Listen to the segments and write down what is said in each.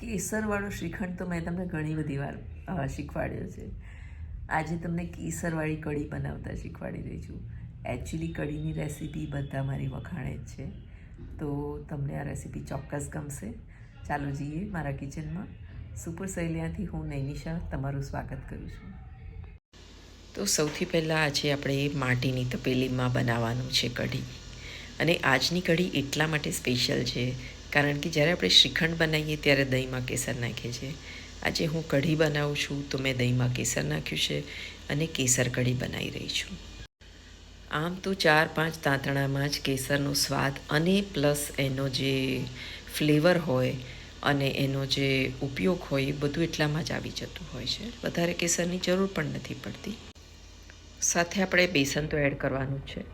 કેસરવાળો શ્રીખંડ તો મેં તમને ઘણી બધી વાર શીખવાડ્યો છે. આજે તમને કેસરવાળી કઢી બનાવતા શીખવાડી રહી છું. એકચ્યુઅલી કઢીની રેસીપી બધા મારી વખાણે જ છે. તો તમને આ રેસીપી ચોક્કસ ગમશે. ચાલો જઈએ મારા કિચનમાં સુપર સહેલિયાથી હું નૈનિશા તમારું સ્વાગત કરું છું. તો સૌથી પહેલાં આજે આપણે માટીની તપેલીમાં બનાવવાનું છે કઢી. અને આજની કઢી એટલા માટે સ્પેશિયલ છે કારણ કે જ્યારે આપણે શ્રીખંડ બનાવીએ ત્યારે દહીંમાં કેસર નાખીએ છીએ. આજે હું કઢી બનાવું છું તો મેં દહીંમાં કેસર નાખ્યું છે અને કેસર કઢી બનાવી રહી છું. આમ તો ચાર પાંચ તાંતણામાં જ કેસરનો સ્વાદ અને પ્લસ એનો જે ફ્લેવર હોય અને એનો જે ઉપયોગ હોય એ બધું એટલામાં જ આવી જતું હોય છે. વધારે કેસરની જરૂર પણ નથી પડતી. સાથે આપણે બેસન તો એડ કરવાનું છે.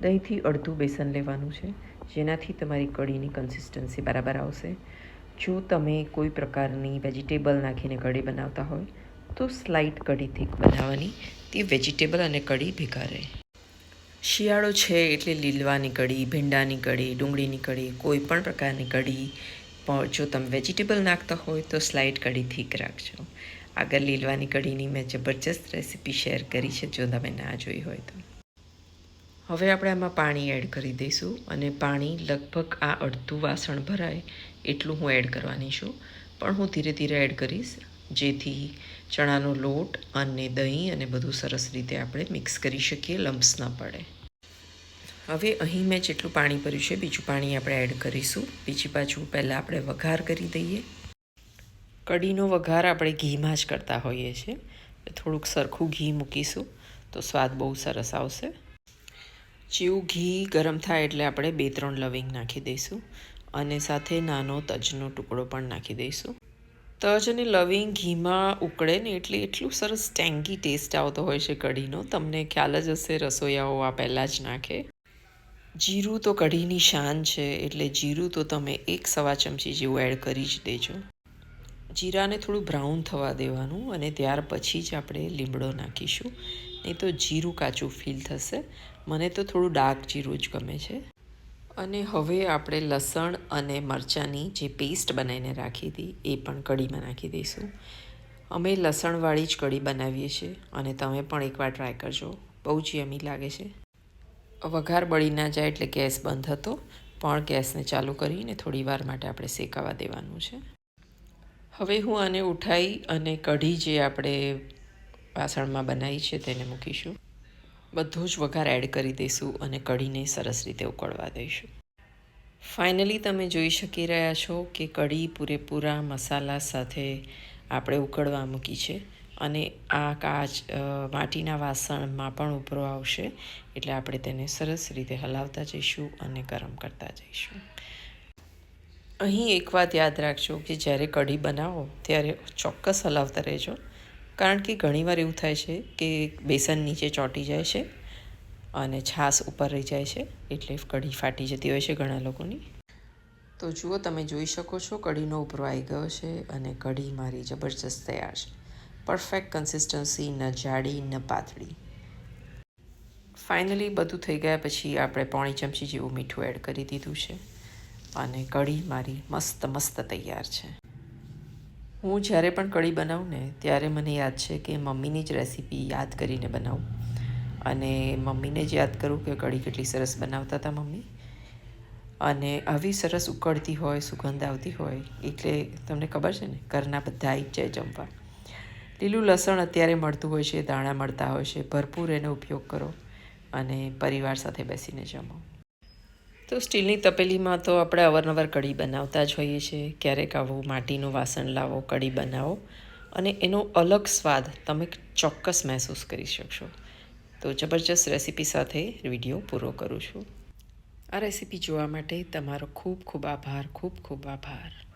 દહીંથી અડધું બેસન લેવાનું છે. જેનાથી તમારી કઢીની કન્સિસ્ટન્સી બરાબર આવશે. જો તમે કોઈ પ્રકારની વેજીટેબલ નાખીને કઢી બનાવતા હોય, તો સ્લાઇટ કઢી થીક બનાવવાની તે વેજીટેબલ અને કઢી ભેગા રહે. શિયાળો છે એટલે લીલવાની કઢી, ભીંડાની કઢી, ડુંગળીની કઢી, કોઈ પણ પ્રકારની કઢી, પણ જો તમે વેજીટેબલ નાખતા હોય, તો સ્લાઇડ કઢી થીક રાખજો. આગળ લીલવાની કઢીની મેં જબરજસ્ત રેસીપી શેર કરી છે, જો તમે ના જોઈ હોય તો. હવે આપણે આમાં પાણી એડ કરી દઈશું અને પાણી લગભગ આ અડધું વાસણ ભરાય એટલું હું એડ કરવાની છું. પણ હું ધીરે ધીરે એડ કરીશ, જેથી ચણાનો લોટ અને દહીં અને બધું સરસ રીતે આપણે મિક્સ કરી શકીએ લમ્સ ના પડે. હવે અહીં મેં જેટલું પાણી ભર્યું છે, બીજું પાણી આપણે એડ કરીશું. બીજી બાજુ પહેલાં આપણે વઘાર કરી દઈએ. કઢીનો વઘાર આપણે ઘીમાં જ કરતા હોઈએ છીએ. થોડુંક સરખું ઘી મૂકીશું તો સ્વાદ બહુ સરસ આવશે. જેવું ઘી ગરમ થાય એટલે આપણે બે ત્રણ લવિંગ નાખી દઈશું અને સાથે નાનો તજનો ટુકડો પણ નાખી દઈશું. તજ અને લવિંગ ઘીમાં ઉકળે ને એટલે એટલું સરસ ટેંગી ટેસ્ટ આવતો હોય છે કઢીનો. તમને ખ્યાલ જ હશે રસોઈયાઓ આ પહેલાં જ નાખે. જીરું તો કઢીની શાન છે એટલે જીરું તો તમે એક સવા ચમચી જેવું એડ કરી જ દેજો. જીરાને થોડું બ્રાઉન થવા દેવાનું અને ત્યાર પછી જ આપણે લીમડો નાખીશું. નહીં તો જીરું કાચું ફીલ થશે. મને તો થોડું ડાર્ક જીરું જ ગમે છે. અને હવે આપણે લસણ અને મરચાંની જે પેસ્ટ બનાવીને રાખી હતી, એ પણ કઢીમાં નાખી દઈશું. અમે લસણવાળી જ કઢી બનાવીએ છીએ અને તમે પણ એકવાર ટ્રાય કરજો. બહુ જ યમી લાગે છે. વઘાર બળી ના જાય એટલે ગેસ બંધ હતો, પણ ગેસને ચાલુ કરીને થોડી વાર માટે આપણે શેકાવા દેવાનું છે. હવે હું આને ઉઠાવી અને કઢી જે આપણે વાસણમાં બનાવી છે તેને મૂકીશું. બધો જ વઘાર એડ કરી દઈશું અને કઢીને સરસ રીતે ઉકળવા દઈશું. ફાઇનલી તમે જોઈ શકી રહ્યા છો કે કઢી પૂરેપૂરા મસાલા સાથે આપણે ઉકળવા મૂકી છે અને આ કાચ માટીના વાસણમાં પણ ઉભરો આવશે એટલે આપણે તેને સરસ રીતે હલાવતા જઈશું અને ગરમ કરતા જઈશું. અહીં એક વાત યાદ રાખજો કે જ્યારે કઢી બનાવો ત્યારે ચોક્કસ હલાવતા રહેજો. કારણ કે ઘણીવાર એવું થાય છે કે બેસન નીચે ચોંટી જાય છે અને છાશ ઉપર રહી જાય છે એટલે કઢી ફાટી જતી હોય છે ઘણા લોકોની. તો જુઓ તમે જોઈ શકો છો કઢીનો ઉભરો આવી ગયો છે અને કઢી મારી જબરજસ્ત તૈયાર છે. પરફેક્ટ કન્સિસ્ટન્સી ન જાડી, ન પાતળી. ફાઇનલી બધું થઈ ગયા પછી આપણે પોણી ચમચી જેવું મીઠું એડ કરી દીધું છે. અને કઢી મારી મસ્ત મસ્ત તૈયાર છે. હું જ્યારે પણ કઢી બનાવું ને, ત્યારે મને યાદ છે કે મમ્મીની જ રેસીપી યાદ કરીને બનાવું. અને મમ્મીને જ યાદ કરું કે કઢી કેટલી સરસ બનાવતા હતા મમ્મી. અને આવી સરસ ઉકળતી હોય, સુગંધ આવતી હોય, એટલે તમને ખબર છે ને, ઘરના બધા ઈચ્છે જમવા. લીલું લસણ અત્યારે મળતું હોય છે, દાણા મળતા હોય છે, ભરપૂર એનો ઉપયોગ કરો અને પરિવાર સાથે બેસીને જમો. તો સ્ટીલની તપેલીમાં તો આપણે અવારનવાર કઢી બનાવતા જ હોઈએ છીએ. ક્યારેક આવું માટીનું વાસણ લાવો, કઢી બનાવો અને એનો અલગ સ્વાદ તમે ચોક્કસ મહેસૂસ કરી શકશો. તો જબરજસ્ત રેસીપી સાથે વીડિયો પૂરો કરું છું. આ રેસીપી જોવા માટે તમારો ખૂબ ખૂબ આભાર, ખૂબ ખૂબ આભાર.